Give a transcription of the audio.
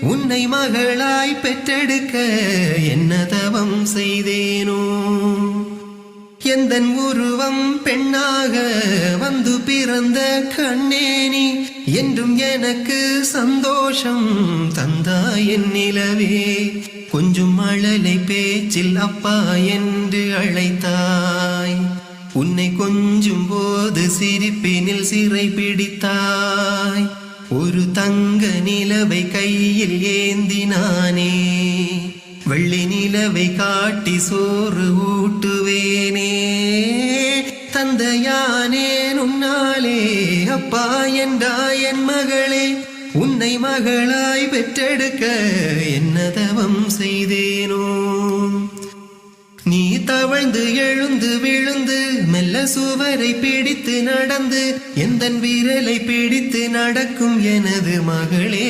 உன்னை மகளாய் பெற்றெடுக்க என்ன தவம் செய்தேனோ? எந்த உருவம் பெண்ணாக வந்து பிறந்த கண்ணேனி என்றும் எனக்கு சந்தோஷம் தந்தாய் என் நிலவே. கொஞ்சம் அழலை பேச்சில் அப்பா என்று அழைத்தாய். உன்னை கொஞ்சும் போது சிரிப்பினில் சிறை பிடித்தாய். ஒரு தங்க நிலவை கையில் ஏந்தினானே வெள்ளி நிலவை காட்டி சோறு ஊட்டுவேனே. தந்தையானே உன்னாலே அப்பா என்றா என் மகளே உன்னை மகளாய் பெற்றெடுக்க என்ன தவம் செய்தேனோ. தவழ்ந்து எழுந்து விழுந்து மெல்ல சுவரை பிடித்து நடந்து எந்தன் விரலை பிடித்து நடக்கும் எனது மகளே.